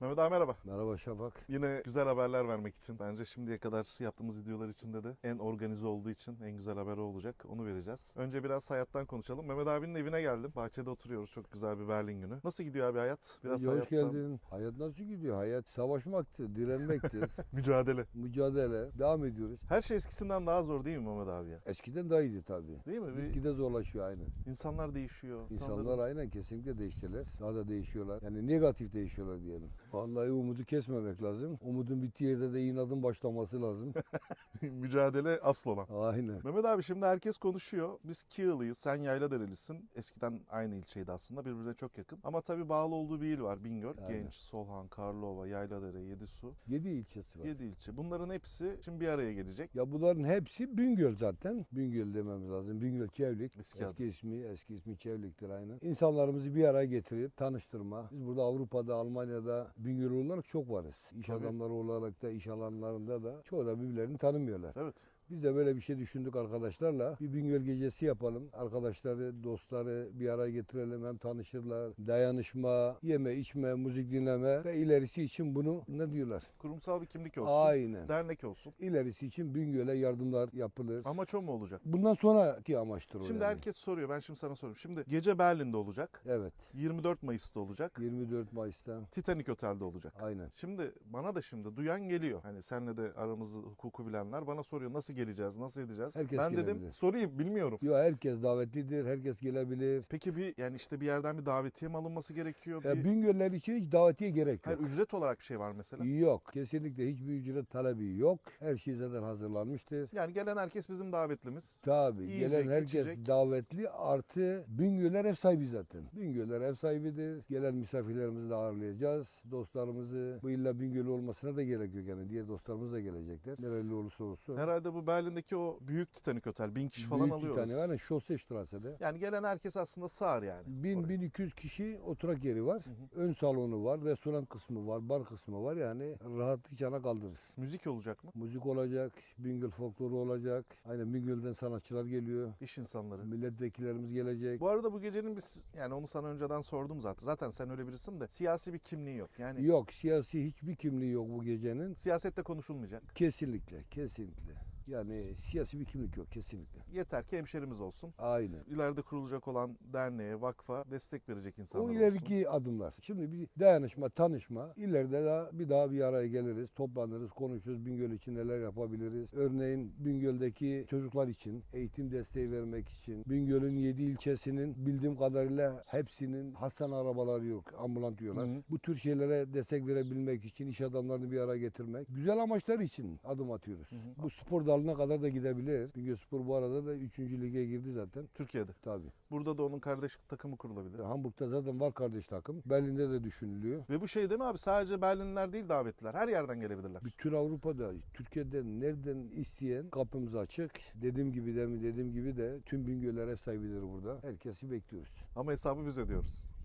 Mehmet abi merhaba. Merhaba Şafak. Yine güzel haberler vermek için bence şimdiye kadar yaptığımız videolar içinde de en organize olduğu için en güzel haber o olacak. Onu vereceğiz. Önce biraz hayattan konuşalım. Mehmet abinin evine geldim. Bahçede oturuyoruz. Çok güzel bir Berlin günü. Nasıl gidiyor abi hayat? Biraz İyi, hoş hayattan- geldin. Hayat nasıl gidiyor? Hayat savaşmaktır, direnmektir, Mücadele. mücadele. Devam ediyoruz. Her şey eskisinden daha zor değil mi Mehmet abi ya? Eskiden daha iyiydi tabii. Değil mi? Bir, Gitgide zorlaşıyor aynen. insanlar değişiyor. İnsanlar aynen kesinlikle değiştiler. Daha da değişiyorlar. Yani negatif değişiyorlar diyelim. Vallahi umudu kesmemek lazım. Umudun bittiği yerde de inadın başlaması lazım. mücadele asıl olan. aynen. Mehmet abi şimdi herkes konuşuyor. Biz Kiğalıyız, sen Yayladerelisin. Eskiden aynı ilçeydi aslında, birbirine çok yakın. Ama tabii bağlı olduğu bir il var, Bingöl. Aynen. Genç, Solhan, Karlova, Yayladere, Yedisu. Yedi ilçesi var. 7 ilçe. Bunların hepsi şimdi bir araya gelecek. Ya bunların hepsi Bingöl zaten. Bingöl dememiz lazım. Bingöl Çevlik. Eski Eski, adı. ismi, eski ismi Çevlik'tir aynen. İnsanlarımızı bir araya getirip tanıştırma. Biz burada Avrupa'da, Almanya'da Bingöl olarak çok varız. İş Tabii. adamları olarak da, iş alanlarında da çoğu da birbirlerini tanımıyorlar. Evet. Biz de böyle bir şey düşündük arkadaşlarla. Bir Bingöl gecesi yapalım. Arkadaşları, dostları bir araya getirelim. Hem tanışırlar. Dayanışma, yeme, içme, müzik dinleme ve ilerisi için bunu ne diyorlar? Kurumsal bir kimlik olsun. Aynen. Dernek olsun. İlerisi için Bingöl'e yardımlar yapılır. Amaç o mu olacak? Bundan sonraki amaçtır o Şimdi yani. herkes soruyor. Ben şimdi sana soruyorum. Şimdi gece Berlin'de olacak. Evet. 24 Mayıs'ta olacak. 24 Mayıs'ta. Titanic Otel'de olacak. Aynen. Şimdi bana da şimdi duyan geliyor. Hani senle de aramızı hukuku bilenler bana soruyor nasıl geleceğiz, nasıl edeceğiz? Herkes ben dedim gelebilir. sorayım bilmiyorum. Yo herkes davetlidir, herkes gelebilir. Peki bir yani işte bir yerden bir davetiye mi alınması gerekiyor? Ya Bir, Bingöller için hiç davetiye gerek yok. hayır, ücret olarak bir şey var mesela. Yok. Kesinlikle hiçbir ücret talebi yok. Her şey zaten hazırlanmıştır. Yani gelen herkes bizim davetlimiz. Tabii Yiyecek, gelen herkes içecek. davetli artı Bingöller ev sahibi zaten. Bingöller ev sahibidir. Gelen misafirlerimizi de ağırlayacağız. Dostlarımızı bu illa Bingöl olmasına da gerek yok yani. Diğer dostlarımız da gelecekler. Nereli olursa olsun. Herhalde bu Berlin'deki o büyük Titanic Otel. Bin kişi falan Büyük alıyoruz. tane var ya Şose Strasse'de. Yani gelen herkes aslında sığar yani. oraya. 1000-1200 kişi oturak yeri var. Ön salonu var, restoran kısmı var, bar kısmı var. Yani rahatlıkla kaldırırız. Müzik olacak mı? Müzik olacak, Bingöl folkloru olacak. Aynen Bingöl'den sanatçılar geliyor. İş insanları. Milletvekillerimiz gelecek. Bu arada bu gecenin biz yani onu sana önceden sordum zaten. Zaten sen öyle birisin de siyasi bir kimliği yok. Yani Yok, siyasi hiçbir kimliği yok bu gecenin. siyasette konuşulmayacak. Kesinlikle, kesinlikle. Yani siyasi bir kimlik yok kesinlikle. Yeter ki hemşerimiz olsun. Aynen. İleride kurulacak olan derneğe, vakfa destek verecek insanlar O olsun. ileriki adımlar. Şimdi bir dayanışma, tanışma. İleride daha bir daha bir araya geliriz, toplanırız, konuşuruz. Bingöl için neler yapabiliriz? Örneğin Bingöl'deki çocuklar için eğitim desteği vermek için. Bingöl'ün 7 ilçesinin bildiğim kadarıyla hepsinin hastane arabaları yok. Ambulant diyorlar. Hı hı. Bu tür şeylere destek verebilmek için iş adamlarını bir araya getirmek. Güzel amaçlar için adım atıyoruz. Bu spor dalına kadar da gidebilir. Spor bu arada da 3. lige girdi zaten. Türkiye'de. Tabii. Burada da onun kardeş takımı kurulabilir. Hamburg'da zaten var kardeş takım. Berlin'de de düşünülüyor. Ve bu şey değil mi abi? Sadece Berlinliler değil davetliler. Her yerden gelebilirler. Bütün Avrupa'da, Türkiye'de nereden isteyen kapımız açık. Dediğim gibi de mi dediğim gibi de tüm Bingöller ev sahibidir burada. Herkesi bekliyoruz. Ama hesabı biz ödüyoruz.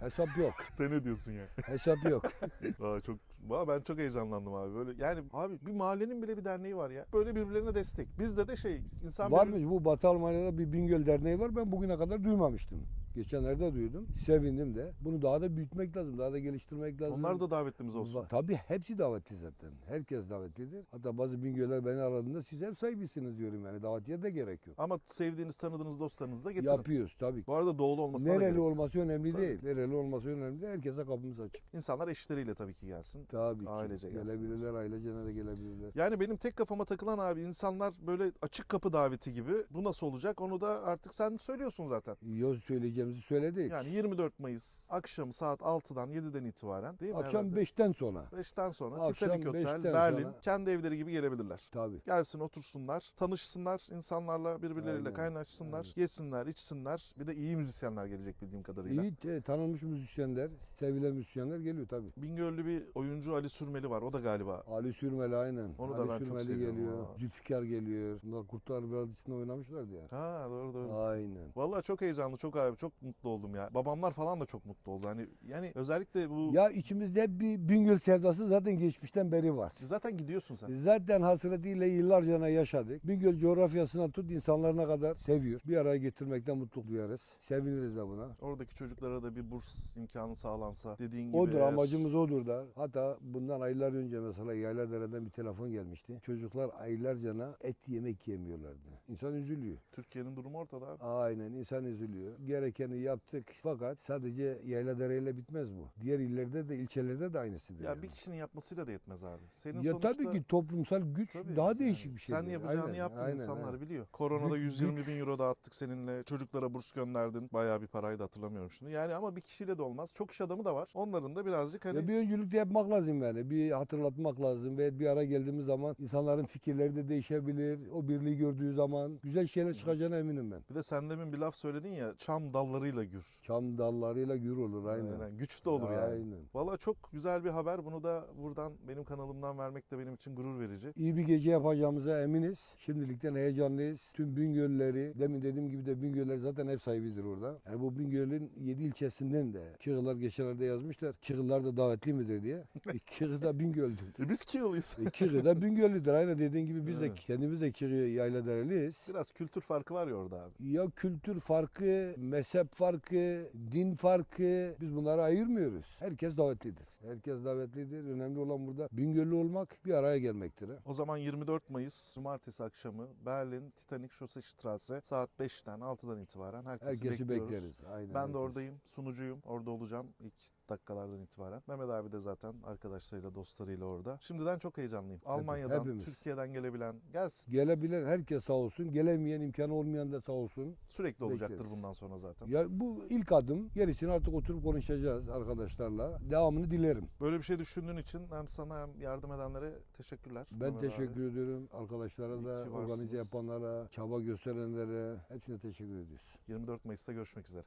Hesap yok. Sen ödüyorsun ya. Hesap yok. Aa, çok Valla ben çok heyecanlandım abi. Böyle yani abi bir mahallenin bile bir derneği var ya. Böyle birbirlerine destek. Bizde de şey insan var birbirine- mı? Bu Batı Almanya'da bir Bingöl Derneği var. Ben bugüne kadar duymamıştım. Geçenlerde duydum. Sevindim de. Bunu daha da büyütmek lazım. Daha da geliştirmek lazım. Onlar da davetlimiz olsun. Va- Tabii hepsi davetli zaten. Herkes davetlidir. Hatta bazı Bingöller beni aradığında siz ev sahibisiniz diyorum yani. Davetiye de gerek yok. Ama sevdiğiniz, tanıdığınız dostlarınızı da getirin. Yapıyoruz tabii. Bu arada doğulu olmasına da Nereli gerek. olması önemli Tabii. değil. Nereli olması önemli değil. Herkese kapımız açık. İnsanlar eşleriyle tabii ki gelsin. Tabii ki. Ailece gelsinler. Gelebilirler, ailece de gelebilirler. Yani benim tek kafama takılan abi insanlar böyle açık kapı daveti gibi. Bu nasıl olacak? Onu da artık sen söylüyorsun zaten. Yoz söyleyeceğimizi söyledik. Yani 24 Mayıs akşamı saat 6'dan 7'den itibaren değil mi? Akşam herhalde? 5'ten sonra. 5'ten sonra Akşam Titanic Otel, 5'ten Berlin sonra- kendi evleri gibi gelebilirler. Tabii. Gelsin otursunlar, tanışsınlar, insanlarla birbirleriyle Aynen. kaynaşsınlar, Aynen. yesinler, içsinler. Bir de iyi müzisyenler gelecek bildiğim kadarıyla. İyi e, tanınmış müzisyenler, sevilen müzisyenler geliyor tabii. Bingöllü bir oyuncu Ali Sürmeli var. O da galiba. Ali Sürmeli aynen. Onu da Ali ben çok Sürmeli seviyorum geliyor. ha. Zülfikar geliyor. Bunlar Kurtlar Vadisi'nde oynamışlardı ya. Ha doğru doğru. Aynen. Vallahi çok heyecanlı, çok abi. Çok çok mutlu oldum ya. Babamlar falan da çok mutlu oldu. Hani yani özellikle bu Ya içimizde bir Bingöl sevdası zaten geçmişten beri var. zaten gidiyorsun sen. Zaten hasretiyle yıllarca yaşadık. Bingöl coğrafyasına tut insanlarına kadar seviyor. Bir araya getirmekten mutluluk duyarız. Seviniriz de buna. Oradaki çocuklara da bir burs imkanı sağlansa dediğin gibi. Odur eğer- amacımız odur da. Hatta bundan aylar önce mesela Yayladere'den bir telefon gelmişti. Çocuklar aylarca et yemek yemiyorlardı. İnsan üzülüyor. Türkiye'nin durumu ortada abi. Aynen insan üzülüyor. Gerekeni yaptık fakat sadece Yayladere ile bitmez bu. Diğer illerde de ilçelerde de aynısıdır. Ya yani. bir kişinin yapması da yetmez abi. Senin ya sonuçta... tabii ki toplumsal güç Tabii, daha yani değişik bir şey. Sen yapacağını yaptın insanlar biliyor. Koronada Güç- 120 bin euro dağıttık seninle. Çocuklara burs gönderdin. Bayağı bir parayı da hatırlamıyorum şimdi. Yani ama bir kişiyle de olmaz. Çok iş adamı da var. Onların da birazcık hani Ya bir öncülük de yapmak lazım yani. Bir hatırlatmak lazım ve bir ara geldiğimiz zaman insanların fikirleri de değişebilir. O birliği gördüğü zaman güzel şeyler çıkacağına eminim ben. bir de sen demin bir laf söyledin ya çam dallarıyla gür. Çam dallarıyla gür olur aynen. Güç de olur yani. Aynen. Valla çok güzel bir haber. Bunu da buradan benim kanalımdan vermek de benim için gurur verici. İyi bir gece yapacağımıza eminiz. Şimdilikten heyecanlıyız. Tüm Bingöl'leri, demin dediğim gibi de Bingöller zaten ev sahibidir orada. Yani bu Bingöl'ün 7 ilçesinden de Kığılar geçenlerde yazmışlar. Kığılar da davetli midir diye. E, Kığ da Bingöl'dür. E biz Kiğlıyız. E, Kığ da Bingöllüdür. Aynen dediğin gibi biz de kendimiz de Kığ yayla dereliyiz. Biraz kültür farkı var ya orada abi. Ya kültür farkı, mezhep farkı, din farkı biz bunları ayırmıyoruz. Herkes davetlidir. Herkes davetlidir. Önemli olan burada Bingöllü olmak, bir araya gelmektir. O zaman 24 Mayıs Cumartesi akşamı Berlin Titanic Şose Straße saat 5'ten 6'dan itibaren herkesi, Herkesi bekliyoruz. bekleriz. Aynen. Ben herkes. de oradayım, sunucuyum. Orada olacağım ilk dakikalardan itibaren. Mehmet abi de zaten arkadaşlarıyla, dostlarıyla orada. Şimdiden çok heyecanlıyım. Almanya'dan, hepimiz. Türkiye'den gelebilen gelsin. Gelebilen herkes sağ olsun. Gelemeyen, imkanı olmayan da sağ olsun. Sürekli olacaktır Bekleriz. bundan sonra zaten. Ya bu ilk adım. Gerisini artık oturup konuşacağız arkadaşlarla. Devamını dilerim. Böyle bir şey düşündüğün için hem sana hem yardım edenlere teşekkürler. Ben Mehmet teşekkür abi. ediyorum. Arkadaşlara İyi da, organize yapanlara, çaba gösterenlere hepsine teşekkür ediyoruz. 24 Mayıs'ta görüşmek üzere.